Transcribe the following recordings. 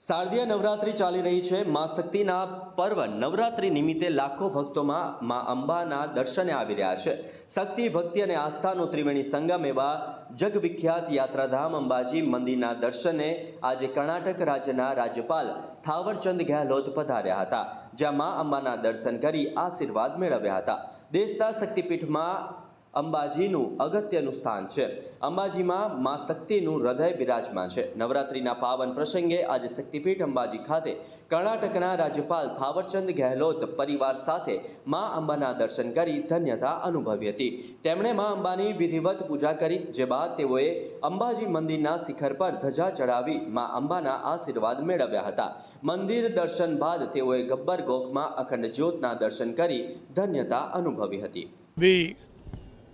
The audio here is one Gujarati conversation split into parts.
શારદીય નવરાત્રિ ચાલી રહી છે. મા શક્તિના પર્વ નવરાત્રિ નિમિત્તે લાખો ભક્તોમાં મા અંબાના દર્શને આવી રહ્યા છે. શક્તિ, ભક્તિ અને આસ્થાનો ત્રિવેણી સંગમ એવા જગવિખ્યાત યાત્રાધામ અંબાજી મંદિરના દર્શને આજે કર્ણાટક રાજ્યના રાજ્યપાલ થાવરચંદ ગેહલોત પધાર્યા હતા, જ્યાં મા અંબાના દર્શન કરી આશીર્વાદ મેળવ્યા હતા. દેશના શક્તિપીઠમાં અંબાજીનું અગત્યનું સ્થાન છે. અંબાજીમાં મા શક્તિનું હૃદય બિરાજમાન છે. નવરાત્રિના પાવન પ્રસંગે આજે શક્તિપીઠ અંબાજી ખાતે કર્ણાટકના રાજ્યપાલ થાવરચંદ ગેહલોત પરિવાર સાથે મા અંબાના દર્શન કરી ધન્યતા અનુભવી હતી. તેમણે મા અંબાની વિધિવત પૂજા કરી, જે બાદ તેઓએ અંબાજી મંદિરના શિખર પર ધજા ચડાવી મા અંબાના આશીર્વાદ મેળવ્યા હતા. મંદિર દર્શન બાદ તેઓએ ગબ્બર ગોખમાં અખંડ જ્યોતના દર્શન કરી ધન્યતા અનુભવી હતી.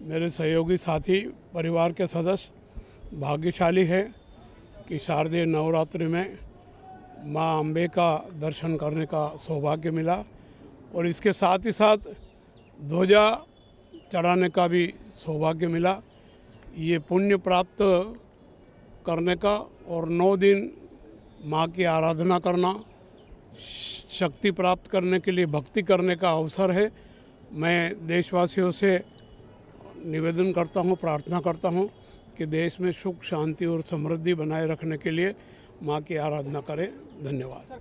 मेरे सहयोगी साथी, परिवार के सदस्य भाग्यशाली है कि शारदीय नवरात्रि में माँ अम्बे का दर्शन करने का सौभाग्य मिला और इसके साथ ही साथ ध्वजा चढ़ाने का भी सौभाग्य मिला। ये पुण्य प्राप्त करने का और नौ दिन माँ की आराधना करना, शक्ति प्राप्त करने के लिए भक्ति करने का अवसर है। मैं देशवासियों से निवेदन करता हूँ प्रार्थना करता हूँ कि देश में सुख शांति और समृद्धि बनाए रखने के लिए माँ की आराधना करें धन्यवाद